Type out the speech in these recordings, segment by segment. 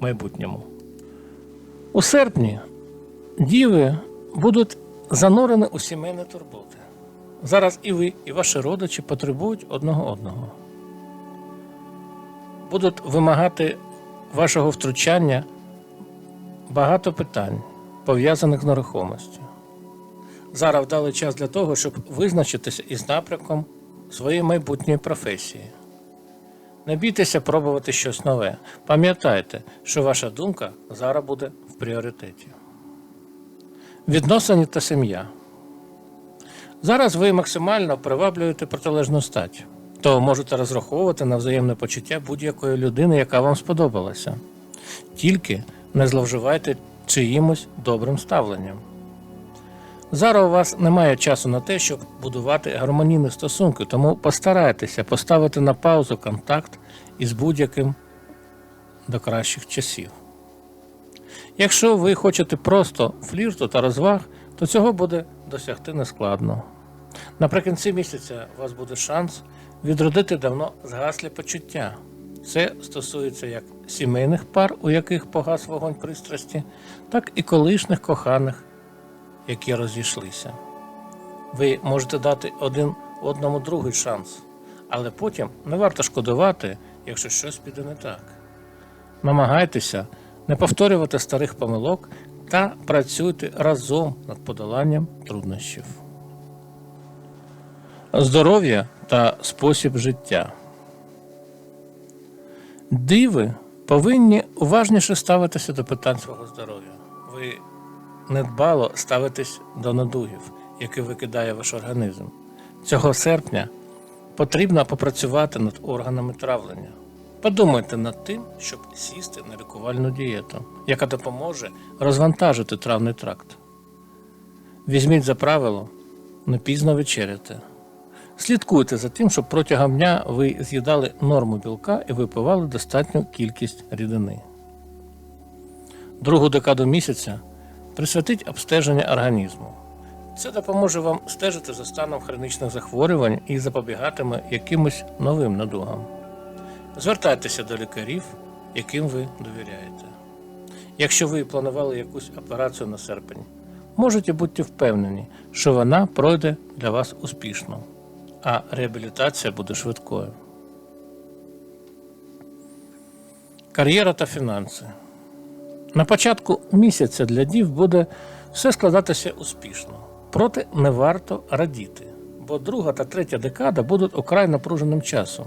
майбутньому. У серпні діви будуть занурені у сімейні турботи. Зараз і ви, і ваші родичі потребують одного одного. Будуть вимагати вашого втручання багато питань, пов'язаних з нерухомістю. Зараз вдалий час для того, щоб визначитися із напрямком своєї майбутньої професії. Не бійтеся пробувати щось нове. Пам'ятайте, що ваша думка зараз буде в пріоритеті. Відносини та сім'я. Зараз ви максимально приваблюєте протилежну стать, то можете розраховувати на взаємне почуття будь-якої людини, яка вам сподобалася. Тільки не зловживайте чиїмось добрим ставленням. Зараз у вас немає часу на те, щоб будувати гармонійні стосунки, тому постарайтеся поставити на паузу контакт із будь-яким до кращих часів. Якщо ви хочете просто флірту та розваг, то цього буде досягти нескладно. Наприкінці місяця у вас буде шанс відродити давно згаслі почуття. Це стосується як сімейних пар, у яких погас вогонь пристрасті, так і колишніх коханих, які розійшлися. Ви можете дати один одному другий шанс, але потім не варто шкодувати, якщо щось піде не так. Намагайтеся не повторювати старих помилок та працюйте разом над подоланням труднощів. Здоров'я та спосіб життя. Диви повинні уважніше ставитися до питань свого здоров'я. Ви недбало ставитесь до надугів, які викидає ваш організм. Цього серпня потрібно попрацювати над органами травлення. Подумайте над тим, щоб сісти на лікувальну дієту, яка допоможе розвантажити травний тракт. Візьміть за правило не пізно вечеряти. Слідкуйте за тим, щоб протягом дня ви з'їдали норму білка і випивали достатню кількість рідини. Другу декаду місяця присвятіть обстеження організму. Це допоможе вам стежити за станом хронічних захворювань і запобігатиме якимось новим надугам. Звертайтеся до лікарів, яким ви довіряєте. Якщо ви планували якусь операцію на серпень, можете бути впевнені, що вона пройде для вас успішно, а реабілітація буде швидкою. Кар'єра та фінанси. На початку місяця для дів буде все складатися успішно, проте не варто радіти, бо друга та третя декада будуть украй напруженим часом.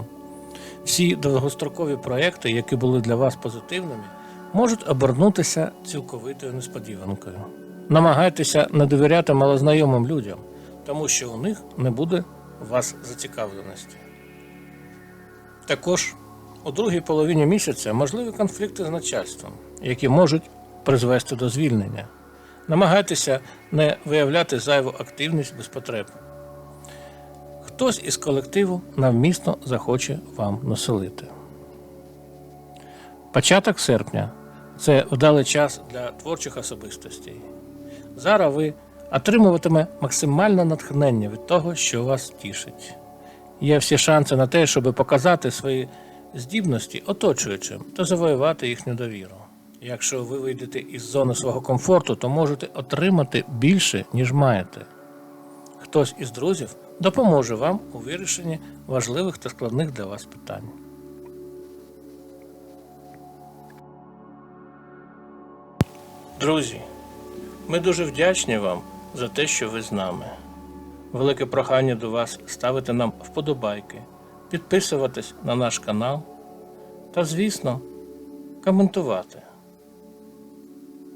Всі довгострокові проекти, які були для вас позитивними, можуть обернутися цілковитою несподіванкою. Намагайтеся не довіряти малознайомим людям, тому що у них не буде вас зацікавленості. Також у другій половині місяця можливі конфлікти з начальством, які можуть призвести до звільнення. Намагайтеся не виявляти зайву активність без потреб. Хтось із колективу навмісно захоче вам населити. Початок серпня це вдалий час для творчих особистостей. Зараз ви отримуватиме максимальне натхнення від того, що вас тішить. Є всі шанси на те, щоб показати свої здібності оточуючим та завоювати їхню довіру. Якщо ви вийдете із зони свого комфорту, то можете отримати більше, ніж маєте. Хтось із друзів допоможе вам у вирішенні важливих та складних для вас питань. Друзі, ми дуже вдячні вам за те, що ви з нами. Велике прохання до вас ставити нам вподобайки, підписуватись на наш канал та, звісно, коментувати.